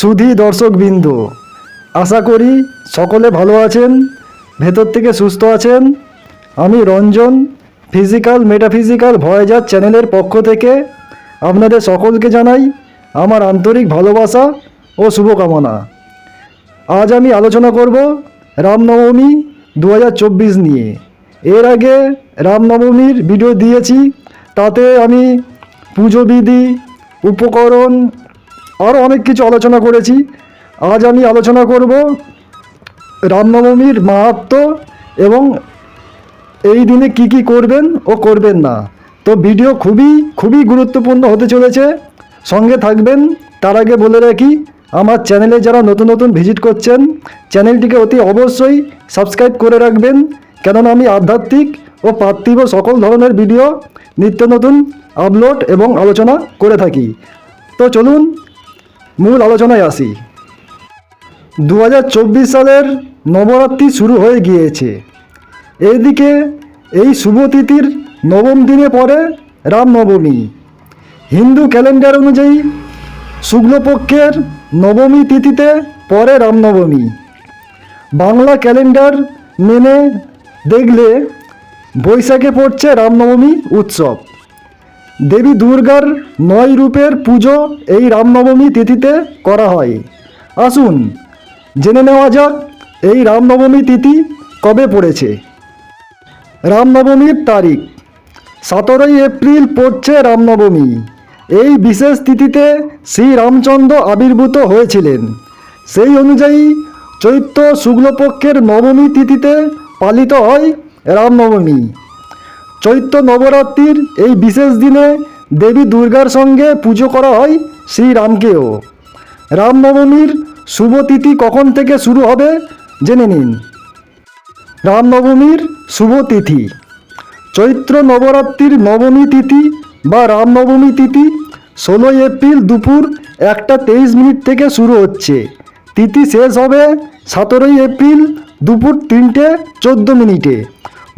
সুধী দর্শকবৃন্দ, আশা করি সকলে ভালো আছেন, ভেতর থেকে সুস্থ আছেন। আমি রঞ্জন ফিজিক্যাল মেটাফিজিক্যাল ভয়েজার চ্যানেলের পক্ষ থেকে আপনাদের সকলকে জানাই আমার আন্তরিক ভালোবাসা ও শুভকামনা। আজ আমি আলোচনা করব রামনবমী দু হাজার চব্বিশ নিয়ে। এর আগে রামনবমীর ভিডিও দিয়েছি, তাতে আমি পুজো বিধি উপকরণ আরও অনেক কিছু আলোচনা করেছি। আজ আমি আলোচনা করব রামনবমীর মাহাত্ম এবং এই দিনে কি কি করবেন ও করবেন না। তো ভিডিও খুবই খুবই গুরুত্বপূর্ণ হতে চলেছে। সঙ্গে থাকবেন। তার আগে বলে রাখি, আমার চ্যানেলে যারা নতুন নতুন ভিজিট করছেন, চ্যানেলটিকে অতি অবশ্যই সাবস্ক্রাইব করে রাখবেন। কেননা আমি আধ্যাত্মিক ও পার্থিব সকল ধরনের ভিডিও নিত্য নতুন আপলোড এবং আলোচনা করে থাকি। তো চলুন মূল আলোচনায় আসি। দু হাজার চব্বিশ সালের নবরাত্রি শুরু হয়ে গিয়েছে। এদিকে এই শুভ তিথির নবম দিনে পরে রামনবমী হিন্দু ক্যালেন্ডার অনুযায়ী শুক্লপক্ষের নবমী তিথিতে পরে রামনবমী বাংলা ক্যালেন্ডার মেনে দেখলে বৈশাখে পড়ছে রামনবমী উৎসব। দেবী দুর্গার নয় রূপের পুজো এই রামনবমী তিথিতে করা হয়। আসুন, জেনে নেওয়া যাক এই রামনবমী তিথি কবে পড়েছে। রামনবমীর তারিখ, সতেরোই এপ্রিল পড়ছে রামনবমী। এই বিশেষ তিথিতে শ্রী রামচন্দ্র আবির্ভূত হয়েছিলেন। সেই অনুযায়ী চৈত্র শুক্লপক্ষের নবমী তিথিতে পালিত হয় রামনবমী। চৈত্র নবরাত্রির এই বিশেষ দিনে দেবী দুর্গার সঙ্গে পুজো করা হয় শ্রীরামকেও। রামনবমীর শুভ তিথি কখন থেকে শুরু হবে জেনে নিন। রামনবমীর শুভ তিথি। চৈত্র নবরাত্রির নবমী তিথি বা রামনবমী তিথি ষোলোই এপ্রিল দুপুর একটা তেইশ মিনিট থেকে শুরু হচ্ছে। তিথি শেষ হবে সতেরোই এপ্রিল দুপুর তিনটে চোদ্দ মিনিটে।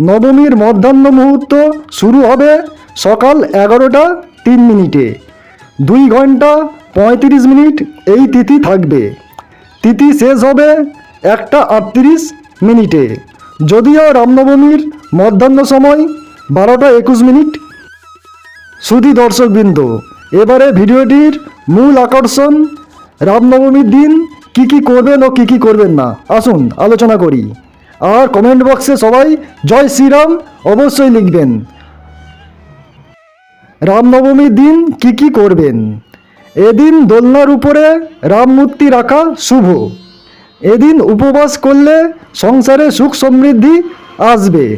নবমীর মধ্যাহ্ন মুহূর্ত শুরু হবে সকাল এগারোটা তিন মিনিটে। দুই ঘণ্টা পঁয়ত্রিশ মিনিট এই তিথি থাকবে। তিথি শেষ হবে একটা আটত্রিশ মিনিটে। যদিও রামনবমীর মধ্যাহ্ন সময় বারোটা একুশ মিনিট। সুধী দর্শকবৃন্দ, এবারে ভিডিওটির মূল আকর্ষণ, রামনবমীর দিন কি কি করবেন ও কি কি করবেন না, আসুন আলোচনা করি। আর কমেন্ট বক্সে সবাই জয় শ্রীরাম অবশ্যই লিখবেন। রামনবমীর দিন কি কি করবেন? এদিন দোলনার উপরে রাম মূর্তি রাখা শুভ। এদিন উপবাস করলে সংসারে সুখ সমৃদ্ধি আসবে।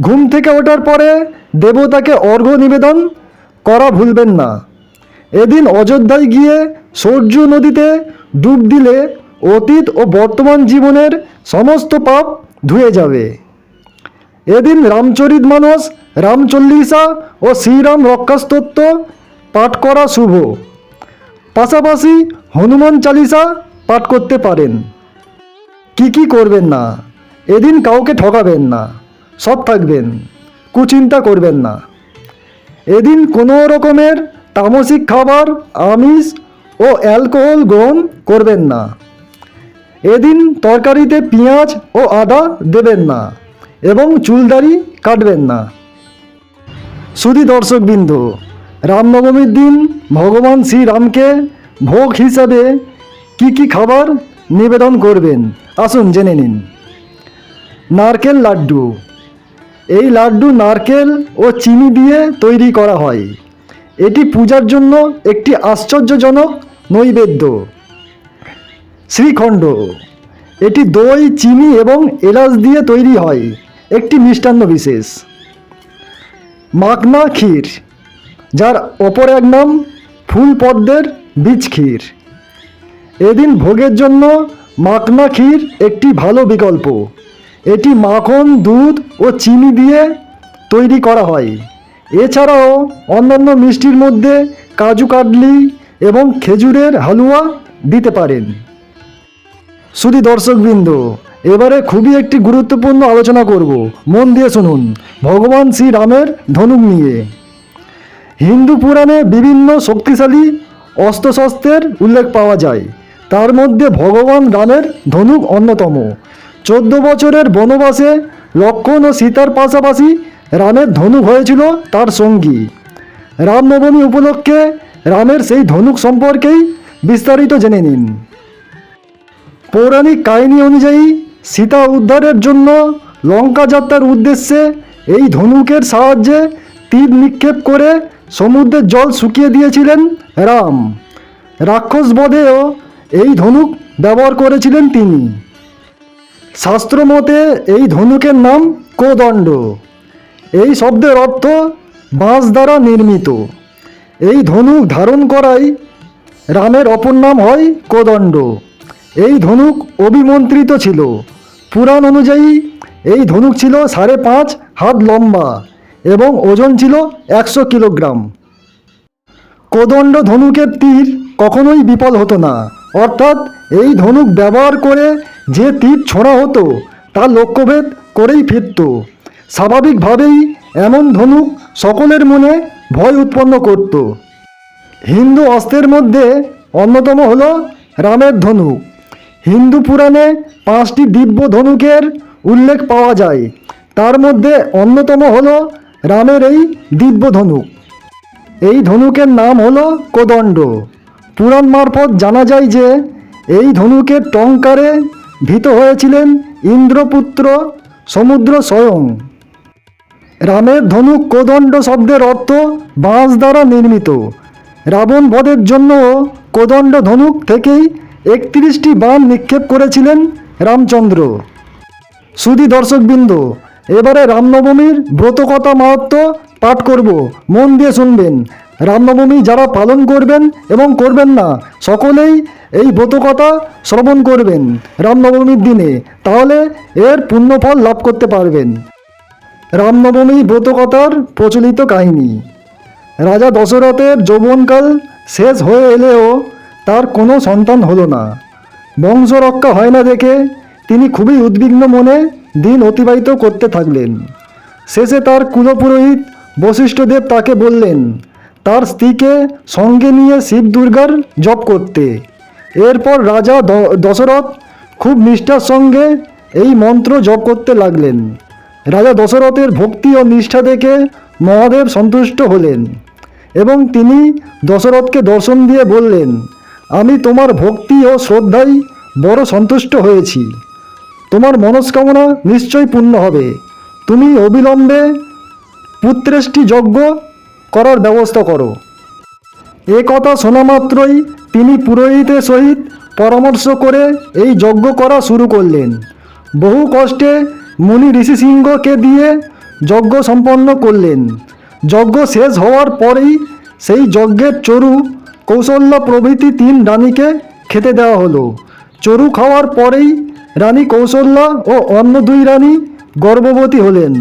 ঘুম থেকে ওঠার পরে দেবতাকে অর্ঘ্য নিবেদন করা ভুলবেন না। এদিন অযোধ্যায় গিয়ে সূর্য নদীতে ডুব দিলে অতীত ও বর্তমান জীবনের সমস্ত পাপ ধুয়ে যাবে। এদিন রামচরিত মানস রামচল্লিশা ও শ্রীরাম রক্ষাস্তত্ব পাঠ করা শুভ। পাশাপাশি হনুমান চালিসা পাঠ করতে পারেন। কি কি করবেন না, এদিন কাউকে ঠকাবেন না, সৎ থাকবেন, কুচিন্তা করবেন না। এদিন কোনো রকমের তামসিক খাবার, আমিষ ও অ্যালকোহল গ্রহণ করবেন না। এদিন তরকারিতে পেঁয়াজ ও আদা দেবেন না এবং চুলদারি কাটবেন না। শুধু দর্শকবৃন্দ, রামনবমীর দিন ভগবান শ্রীরামকে ভোগ হিসাবে কি কি খাবার নিবেদন করবেন? আসুন জেনে নিন। নারকেল লাড্ডু। এই লাড্ডু নারকেল ও চিনি দিয়ে তৈরি করা হয়। এটি পূজার জন্য একটি আশ্চর্যজনক নৈবেদ্য। শ্রীখণ্ড। এটি দই, চিনি এবং এলাচ দিয়ে তৈরি হয়। একটি মিষ্টান্ন বিশেষ। মাখনা ক্ষীর, যার অপর এক নাম ফুল পদ্মের বীজ ক্ষীর। এদিন ভোগের জন্য মাখনা ক্ষীর একটি ভালো বিকল্প। এটি মাখন, দুধ ও চিনি দিয়ে তৈরি করা হয়। এছাড়াও অন্যান্য মিষ্টির মধ্যে কাজু, কাটলি এবং খেজুরের হালুয়া দিতে পারেন। শুধু দর্শকবৃন্দ, এবারে খুবই একটি গুরুত্বপূর্ণ আলোচনা করব। মন দিয়ে শুনুন, ভগবান শ্রীরামের ধনুক নিয়ে। হিন্দু পুরাণে বিভিন্ন শক্তিশালী অস্ত্রশস্ত্রের উল্লেখ পাওয়া যায়। তার মধ্যে ভগবান রামের ধনুক অন্যতম। চোদ্দ বছরের বনবাসে লক্ষণ ও সীতার পাশাপাশি রামের ধনুক হয়েছিল তার সঙ্গী। রামনবমী উপলক্ষে রামের সেই ধনুক সম্পর্কেই বিস্তারিত জেনে নিন। পৌরাণিক কাহিনী অনুযায়ী সীতা উদ্ধারের জন্য লঙ্কা যাত্রার উদ্দেশ্যে এই ধনুকের সাহায্যে তীর নিক্ষেপ করে সমুদ্রের জল শুকিয়ে দিয়েছিলেন রাম। রাক্ষস বধেও এই ধনুক ব্যবহার করেছিলেন তিনি। শাস্ত্রমতে এই ধনুকের নাম কোদণ্ড। এই শব্দের অর্থ বাঁশ দ্বারা নির্মিত। এই ধনুক ধারণ করাই রামের অপর নাম হয় কোদণ্ড। এই ধনুক অভিমন্ত্রিত ছিল। পুরাণ অনুযায়ী এই ধনুক ছিল সাড়ে পাঁচ হাত লম্বা এবং ওজন ছিল একশো কিলোগ্রাম। কোদণ্ড ধনুকের তীর কখনোই বিফল হতো না। অর্থাৎ এই ধনুক ব্যবহার করে যে তীর ছোঁড়া হতো, তা লক্ষ্যভেদ করেই ফিরত। স্বাভাবিকভাবেই এমন ধনুক সকলের মনে ভয় উৎপন্ন করত। হিন্দু অস্ত্রের মধ্যে অন্যতম হল রামের ধনুক। হিন্দু পুরাণে পাঁচটি দিব্য ধনুকের উল্লেখ পাওয়া যায়। তার মধ্যে অন্যতম হল রামের এই দিব্য ধনুক। এই ধনুকের নাম হল কোদণ্ড। পুরাণ মারফত জানা যায় যে এই ধনুকের টঙ্কারে ভীত হয়েছিলেন ইন্দ্রপুত্র সমুদ্র স্বয়ং। রামের ধনুক কোদণ্ড শব্দের অর্থ বাঁশ দ্বারা নির্মিত। রাবণ বধের জন্য কোদণ্ড ধনুক থেকেই একত্রিশটি বান নিক্ষেপ করেছিলেন রামচন্দ্র। সুধী দর্শকবৃন্দ, এবারে রামনবমীর ব্রতকথা মাহাত্ম পাঠ করব। মন দিয়ে শুনবেন। রামনবমী যারা পালন করবেন এবং করবেন না, সকলেই এই ব্রতকথা শ্রবণ করবেন রামনবমীর দিনে। তাহলে এর পুণ্যফল লাভ করতে পারবেন। রামনবমী ব্রতকথার প্রচলিত কাহিনী। রাজা দশরথের যৌবনকাল শেষ হয়ে এলেও তার কোনো সন্তান হলো না। বংশ রক্ষা হয় না দেখে তিনি খুবই উদ্বিগ্ন মনে দিন অতিবাহিত করতে থাকলেন। শেষে তার কুলপুরোহিত বশিষ্ঠদেব তাকে বললেন, তার স্ত্রীকে সঙ্গে নিয়ে শিব দুর্গার জপ করতে। এরপর রাজা দশরথ খুব নিষ্ঠার সঙ্গে এই মন্ত্র জপ করতে লাগলেন। রাজা দশরথের ভক্তি ও নিষ্ঠা দেখে মহাদেব সন্তুষ্ট হলেন এবং তিনি দশরথকে দর্শন দিয়ে বললেন আমি তোমার ভক্তি ও শ্রদ্ধায় বড় সন্তুষ্ট হয়েছি। তোমার মনস্কামনা নিশ্চয়ই পূর্ণ হবে। তুমি অবিলম্বে পুত্রেষ্টি যজ্ঞ করার ব্যবস্থা করো। এ কথা শোনা মাত্রই তিনি পুরোহিতের সহিত পরামর্শ করে এই যজ্ঞ করা শুরু করলেন। বহু কষ্টে মুনি ঋষি সিংহকে দিয়ে যজ্ঞ সম্পন্ন করলেন। যজ্ঞ শেষ হওয়ার পরেই সেই যজ্ঞের চরু কৌশল্যা প্রভৃতি তিন রানীকে খেতে দেওয়া হলো। চরু খাওয়ার পরেই রানী কৌশল্যা ও অন্য দুই রানী গর্ভবতী হলেন।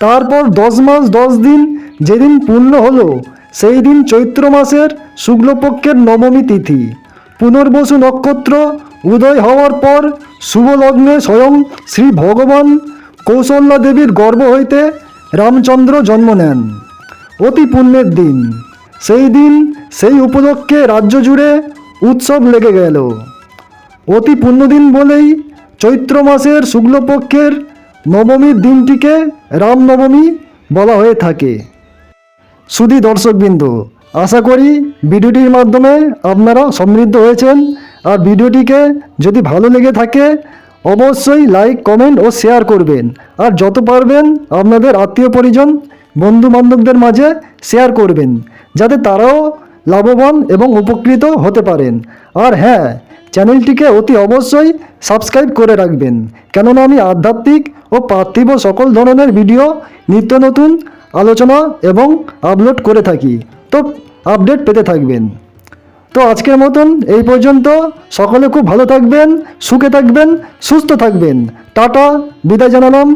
তারপর দশ মাস দশ দিন যেদিন পূর্ণ হলো, সেই দিন চৈত্র মাসের শুক্লপক্ষের নবমী তিথি। পুনর্বসু নক্ষত্র উদয় হওয়ার পর শুভ লগ্নে স্বয়ং শ্রী ভগবান কৌশল্যা দেবীর গর্ভ হইতে রামচন্দ্র জন্ম নেন। অতি পুণ্যের দিন। সেই দিন, সেই উপলক্ষে রাজ্য জুড়ে উৎসব লেগে গেল। অতি পুণ্যদিন বলেই চৈত্র মাসের শুক্লপক্ষের নবমীর দিনটিকে রামনবমী বলা হয়ে থাকে। সুধী দর্শকবৃন্দ, আশা করি ভিডিওটির মাধ্যমে আপনারা সমৃদ্ধ হয়েছেন। আর ভিডিওটিকে যদি ভালো লেগে থাকে, অবশ্যই লাইক, কমেন্ট ও শেয়ার করবেন। আর যত পারবেন আপনাদের আত্মীয় পরিজন বন্ধু বান্ধবদের মাঝে শেয়ার করবেন, যাতে তারাও লাভবান এবং উপকৃত হতে পারেন। আর হ্যাঁ চ্যানেলটিকে অতি অবশ্যই সাবস্ক্রাইব করে রাখবেন, কেননা আমি আধ্যাত্মিক ও পার্থিব সকল ধরনের ভিডিও নিত্য নতুন আলোচনা এবং আপলোড করে থাকি। তো আপডেট পেতে থাকবেন। তো আজকের মতন এই পর্যন্ত। সকলে খুব ভালো থাকবেন, সুখে থাকবেন, সুস্থ থাকবেন। টাটা, বিদায় জানালাম।